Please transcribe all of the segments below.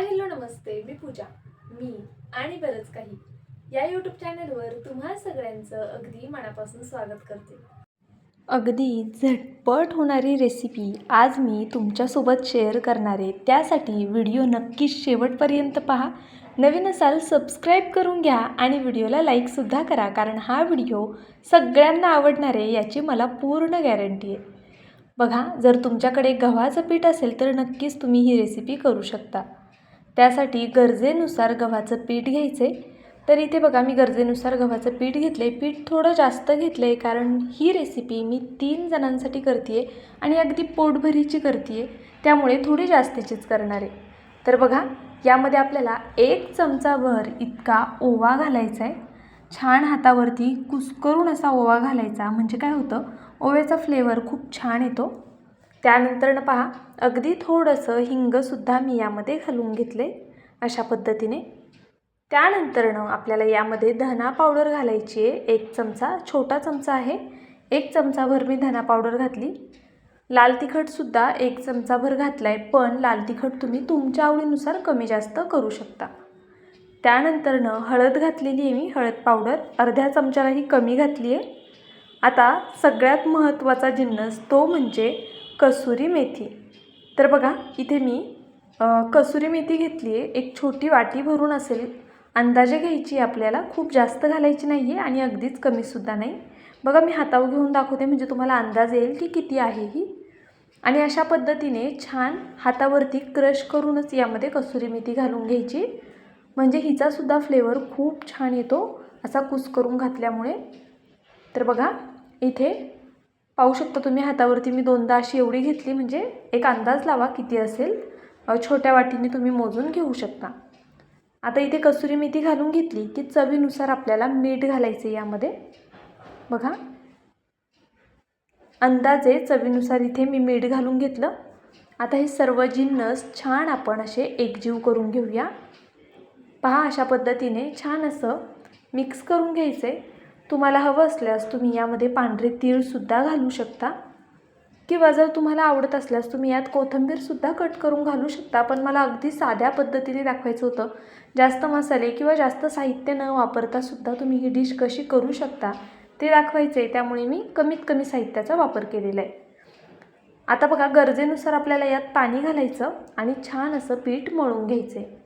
Hi hello नमस्ते. मी पूजा. मी आणि बरंच काही. या यूट्यूब चॅनलवर तुम्हा सगळ्यांचं अगदी मनापासून स्वागत करते. अगदी झटपट होणारी रेसिपी आज मी तुमच्यासोबत शेअर करणार आहे. त्यासाठी व्हिडिओ नक्कीच शेवटपर्यंत पहा. नवीन असाल सबस्क्राईब करून घ्या आणि व्हिडिओला लाईकसुद्धा करा कारण हा व्हिडिओ सगळ्यांना आवडणार आहे याची मला पूर्ण गॅरंटी आहे. बघा जर तुमच्याकडे गव्हाचं पीठ असेल तर नक्कीच तुम्ही ही रेसिपी करू शकता. त्यासाठी गरजेनुसार गव्हाचं पीठ घ्यायचे. तर इथे बघा मी गरजेनुसार गव्हाचं पीठ घेतलं आहे पीठ थोडं जास्त घेतलं आहे कारण ही रेसिपी मी तीन जणांसाठी करते आहे आणि अगदी पोटभरीची करते आहे त्यामुळे थोडी जास्तीचीच करणार आहे. तर बघा यामध्ये आपल्याला एक चमचाभर इतका ओवा घालायचा आहे छान हातावरती कुस्करून असा ओवा घालायचा. म्हणजे काय होतं? ओव्याचा फ्लेवर खूप छान येतो. त्यानंतरनं पहा अगदी थोडंसं हिंगसुद्धा मी यामध्ये घालून घेतले अशा पद्धतीने. त्यानंतरनं आपल्याला यामध्ये धना पावडर घालायची आहे. एक चमचा छोटा चमचा आहे. एक चमचाभर मी धना पावडर घातली. लाल तिखटसुद्धा एक चमचाभर घातला आहे पण लाल तिखट तुम्ही तुमच्या आवडीनुसार कमी जास्त करू शकता. त्यानंतरनं हळद घातलेली आहे मी हळद पावडर. अर्ध्या चमच्यालाही कमी घातली आहे. आता सगळ्यात महत्त्वाचा जिन्नस तो म्हणजे कसुरी मेथी. तर बघा इथे मी कसुरी मेथी घेतली आहे एक छोटी वाटी भरून असेल. अंदाजे घ्यायची आहे आपल्याला. खूप जास्त घालायची नाही आहे आणि अगदीच कमीसुद्धा नाही. बघा मी हातावर घेऊन दाखवते. म्हणजे तुम्हाला अंदाज येईल की किती आहे ही. आणि अशा पद्धतीने छान हातावरती क्रश करूनच यामध्ये कसुरी मेथी घालून घ्यायची. म्हणजे हिचासुद्धा फ्लेवर खूप छान येतो. असा कुस करून घातल्यामुळे. तर बघा इथे पाहू शकता तुम्ही हातावरती मी दोनदा अशी एवढी घेतली म्हणजे एक अंदाज लावा किती असेल. छोट्या वाटीने तुम्ही मोजून घेऊ शकता. आता इथे कसुरी मेथी घालून घेतली की चवीनुसार आपल्याला मीठ घालायचं आहे यामध्ये. बघा. अंदाजे चवीनुसार इथे मी मीठ घालून घेतलं. आता हे सर्व जिन्नस छान आपण असे एकजीव करून घेऊया. पहा अशा पद्धतीने छान असं मिक्स करून घ्यायचं आहे तुम्हाला हवं असल्यास तुम्ही यामध्ये पांढरे तीळसुद्धा घालू शकता. किंवा जर तुम्हाला आवडत असल्यास तुम्ही यात कोथिंबीरसुद्धा कट करून घालू शकता. पण मला अगदी साध्या पद्धतीने दाखवायचं होतं. जास्त मसाले किंवा जास्त साहित्य न वापरतासुद्धा तुम्ही ही डिश कशी करू शकता ते दाखवायचे आहे त्यामुळे मी कमीत कमी साहित्याचा वापर केलेला आहे. आता बघा गरजेनुसार आपल्याला यात पाणी घालायचं आणि छान असं पीठ मळून घ्यायचं आहे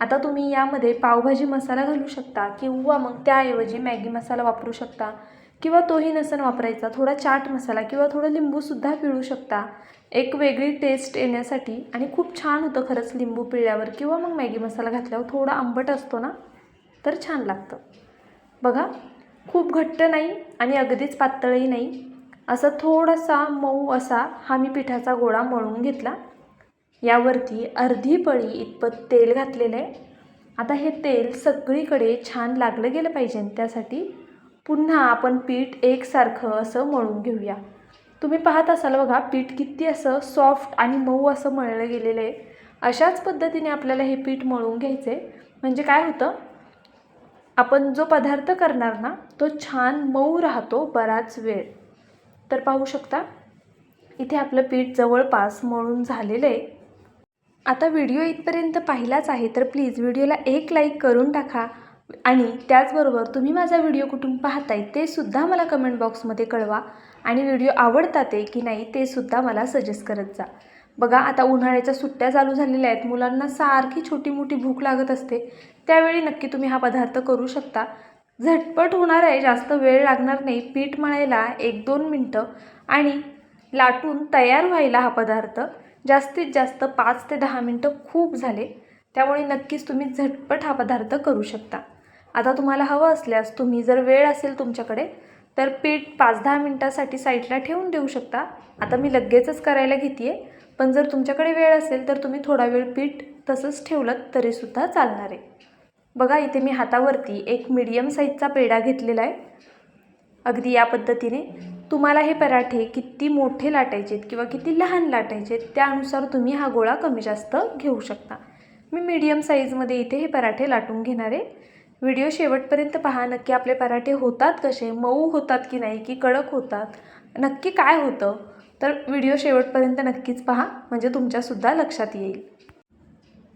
आता तुम्ही यामध्ये पावभाजी मसाला घालू शकता किंवा मग त्याऐवजी मॅगी मसाला वापरू शकता. किंवा तोही नसन वापरायचा थोडा चाट मसाला किंवा थोडं लिंबूसुद्धा पिळू शकता. एक वेगळी टेस्ट येण्यासाठी आणि खूप छान होतं खरंच लिंबू पिळल्यावर किंवा मग मॅगी मसाला घातल्यावर थोडा आंबट असतो ना तर छान लागतं. बघा खूप घट्ट नाही आणि अगदीच पातळही नाही. असं थोडासा मऊ असा हा मी पिठाचा गोळा मळून घेतला. यावरती अर्धी पळी इतपत तेल घातलेलं आहे आता हे तेल सगळीकडे छान लागलं गेलं पाहिजे त्यासाठी पुन्हा आपण पीठ एकसारखं असं मळून घेऊया. तुम्ही पाहत असाल बघा पीठ किती असं सॉफ्ट आणि मऊ असं मळलं गेलेलं आहे. अशाच पद्धतीने आपल्याला हे पीठ मळून घ्यायचं आहे म्हणजे काय होतं? आपण जो पदार्थ करणार ना तो छान मऊ राहतो बराच वेळ. तर पाहू शकता इथे आपलं पीठ जवळपास मळून झालेलं आहे. आता व्हिडिओ इथपर्यंत पाहिलाच आहे तर प्लीज व्हिडिओला एक लाईक करून टाका. आणि त्याचबरोबर तुम्ही माझा व्हिडिओ कुठून पाहताय ते सुद्धा मला कमेंट बॉक्समध्ये कळवा. आणि व्हिडिओ आवडतात आहे की नाही ते सुद्धा मला सजेस्ट करत जा. बघा आता उन्हाळ्याच्या सुट्ट्या चालू झालेल्या आहेत. मुलांना सारखी छोटी मोठी भूक लागत असते. त्यावेळी नक्की तुम्ही हा पदार्थ करू शकता. झटपट होणार आहे जास्त वेळ लागणार नाही. पीठ मळायला एक दोन मिनटं आणि लाटून तयार व्हायला हा पदार्थ. जास्तीत जास्त पाच ते दहा मिनटं खूप झाले. त्यामुळे नक्कीच तुम्ही झटपट हा पदार्थ करू शकता. आता तुम्हाला हवं असल्यास तुम्ही जर वेळ असेल तुमच्याकडे तर पीठ पाच दहा मिनटासाठी साईडला ठेवून देऊ शकता. आता मी लगेचच करायला घेते आहे पण जर तुमच्याकडे वेळ असेल तर तुम्ही थोडा वेळ पीठ तसंच ठेवलं तरीसुद्धा चालणार आहे. बघा इथे मी हातावरती एक मीडियम साईजचा पेढा घेतलेला आहे. अगदी या पद्धतीने. तुम्हाला हे पराठे किती मोठे लाटायचे आहेत किंवा किती लहान लाटायचे आहेत त्यानुसार तुम्ही हा गोळा कमी जास्त घेऊ शकता. मी मीडियम साईजमध्ये इथे हे पराठे लाटून घेणार आहे. व्हिडिओ शेवटपर्यंत पहा नक्की आपले पराठे होतात कसे मऊ होतात की नाही की कडक होतात नक्की काय होतं? तर व्हिडिओ शेवटपर्यंत नक्कीच पहा म्हणजे तुमच्यासुद्धा लक्षात येईल.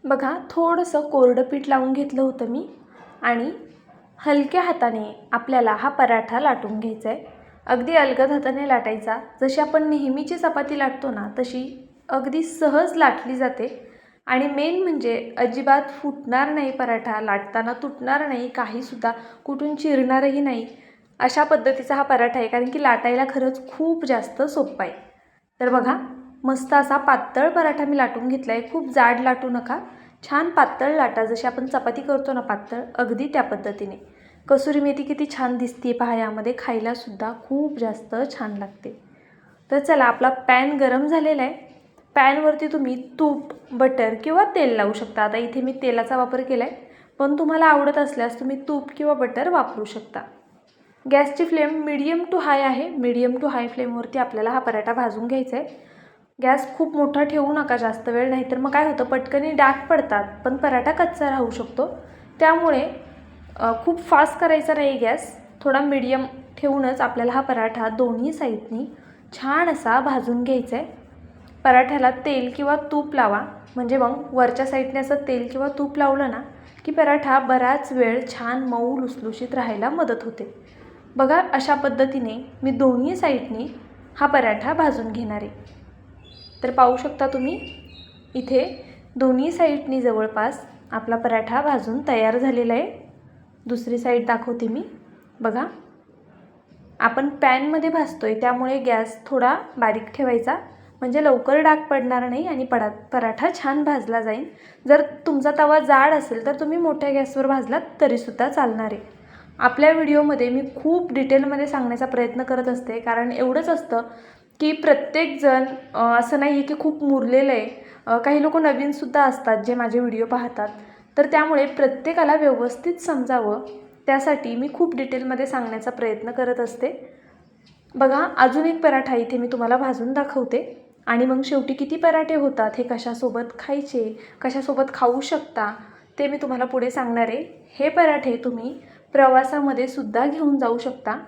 बघा थोडंसं कोरडं पीठ लावून घेतलं होतं मी आणि हलक्या हाताने आपल्याला हा पराठा लाटून घ्यायचा आहे अगदी अलगद हाताने लाटायचा. जशी आपण नेहमीची चपाती लाटतो ना तशी अगदी सहज लाटली जाते. आणि मेन म्हणजे अजिबात फुटणार नाही पराठा लाटताना तुटणार नाही काहीसुद्धा कुठून चिरणारही नाही. अशा पद्धतीचा हा पराठा आहे कारण की लाटायला खरंच खूप जास्त सोपं आहे. तर बघा मस्त असा पातळ पराठा मी लाटून घेतला आहे खूप जाड लाटू नका. छान पातळ लाटा. जशी आपण चपाती करतो ना पातळ अगदी त्या पद्धतीने. कसुरी मेथी किती छान दिसते पहा यामध्ये खायलासुद्धा खूप जास्त छान लागते. तर चला आपला पॅन गरम झालेला आहे पॅनवरती तुम्ही तूप बटर किंवा तेल लावू शकता. आता इथे मी तेलाचा वापर केला आहे पण तुम्हाला आवडत असल्यास तुम्ही तूप किंवा बटर वापरू शकता. गॅसची फ्लेम मिडियम टू हाय आहे. मिडियम टू हाय फ्लेमवरती आपल्याला हा पराठा भाजून घ्यायचा आहे गॅस खूप मोठा ठेवू नका जास्त वेळ नाही तर मग काय होतं पटकनी डाग पडतात. पण पराठा कच्चा राहू शकतो. त्यामुळे खूप फास्ट करायचा नाही गॅस. थोडा मिडियम ठेवूनच आपल्याला हा पराठा दोन्ही साईडनी छान असा भाजून घ्यायचा आहे पराठ्याला तेल किंवा तूप लावा. म्हणजे मग वरच्या साईडने असं तेल किंवा तूप लावलं ना की पराठा बराच वेळ छान मऊ लुसलुशीत राहायला मदत होते. बघा अशा पद्धतीने मी दोन्ही साईडनी हा पराठा भाजून घेणार. आहे तर पाहू शकता तुम्ही इथे दोन्ही साईडनी जवळपास आपला पराठा भाजून तयार झालेला आहे. दुसरी साईड दाखवते मी. बघा. आपण पॅनमध्ये भाजतो आहे त्यामुळे गॅस थोडा बारीक ठेवायचा. म्हणजे लवकर डाग पडणार नाही आणि पडा पराठा छान भाजला जाईल. जर तुमचा तवा जाड असेल तर तुम्ही मोठ्या गॅसवर भाजलात तरीसुद्धा चालणार आहे. आपल्या व्हिडिओमध्ये मी खूप डिटेलमध्ये सांगण्याचा प्रयत्न करत असते. कारण एवढंच असतं की प्रत्येकजण असं नाही आहे की खूप मुरलेलं आहे. काही लोक नवीनसुद्धा असतात जे माझे व्हिडिओ पाहतात. तर त्यामुळे प्रत्येकाला व्यवस्थित समजावं त्यासाठी मी खूप डिटेलमध्ये सांगण्याचा प्रयत्न करत असते. बघा अजून एक पराठा इथे मी तुम्हाला भाजून दाखवते. आणि मग शेवटी किती पराठे होतात हे कशासोबत खायचे कशासोबत खाऊ शकता ते मी तुम्हाला पुढे सांगणार आहे. हे पराठे तुम्ही प्रवासामध्ये सुद्धा घेऊन जाऊ शकता.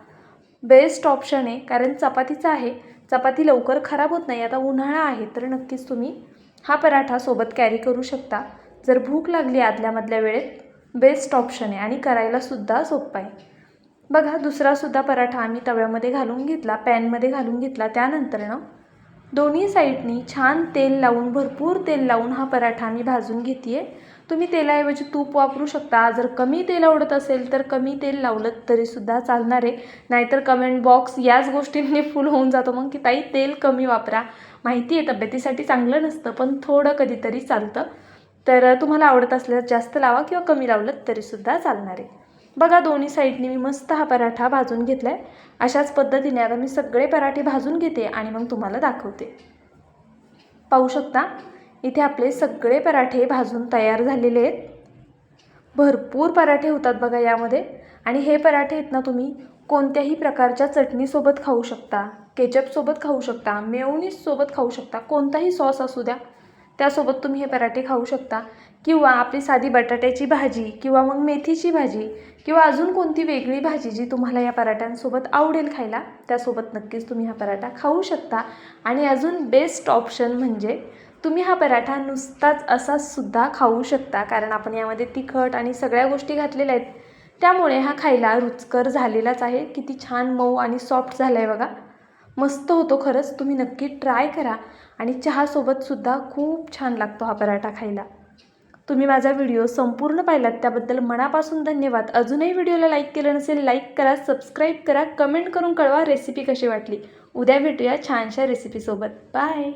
बेस्ट ऑप्शन आहे कारण चपातीचं आहे. चपाती लवकर खराब होत नाही आता उन्हाळा आहे तर नक्कीच तुम्ही हा पराठा सोबत कॅरी करू शकता. जर भूक लागली आदल्यामधल्या वेळेत बेस्ट ऑप्शन आहे आणि करायलासुद्धा सोपं आहे. बघा दुसरासुद्धा पराठा आम्ही तव्यामध्ये घालून घेतला पॅनमध्ये घालून घेतला त्यानंतरनं दोन्ही साईडनी छान तेल लावून भरपूर तेल लावून हा पराठा मी भाजून घेते आहे तुम्ही तेलाऐवजी तूप वापरू शकता. जर कमी तेल आवडत असेल तर कमी तेल लावलं तरीसुद्धा चालणार आहे. नाहीतर कमेंट बॉक्स याच गोष्टींनी फुल होऊन जातो मग की ताई तेल कमी वापरा. माहिती आहे तब्येतीसाठी चांगलं नसतं पण थोडं कधीतरी चालतं. तर तुम्हाला आवडत असल्यास जास्त लावा किंवा कमी लावलं तरीसुद्धा चालणार. आहे बघा दोन्ही साईडनी मी मस्त हा पराठा भाजून घेतला आहे अशाच पद्धतीने आता मी सगळे पराठे भाजून घेते आणि मग तुम्हाला दाखवते. पाहू शकता इथे आपले सगळे पराठे भाजून तयार झालेले आहेत. भरपूर पराठे होतात बघा यामध्ये. आणि हे पराठे आहेत ना तुम्ही कोणत्याही प्रकारच्या चटणीसोबत खाऊ शकता केचपसोबत खाऊ शकता मेवणीसोबत खाऊ शकता कोणताही सॉस असू द्या. त्यासोबत तुम्ही हे पराठे खाऊ शकता. किंवा आपली साधी बटाट्याची भाजी किंवा मग मेथीची भाजी किंवा अजून कोणती वेगळी भाजी जी तुम्हाला या पराठ्यांसोबत आवडेल खायला त्यासोबत नक्कीच तुम्ही हा पराठा खाऊ शकता. आणि अजून बेस्ट ऑप्शन म्हणजे तुम्ही हा पराठा नुसताच असा सुद्धा खाऊ शकता कारण आपण यामध्ये तिखट आणि सगळ्या गोष्टी घातलेल्या आहेत. त्यामुळे हा खायला रुचकर झालेलाच आहे. किती छान मऊ आणि सॉफ्ट झाला आहे बघा. मस्त होतो खरंच. तुम्ही नक्की ट्राय करा. आणि चहासोबतसुद्धा खूप छान लागतो हा पराठा खायला. तुम्ही माझा व्हिडिओ संपूर्ण पाहिलात त्याबद्दल मनापासून धन्यवाद. अजूनही व्हिडिओला लाईक केलं नसेल लाईक करा सबस्क्राईब करा कमेंट करून कळवा रेसिपी कशी वाटली. उद्या भेटूया छानशा रेसिपीसोबत बाय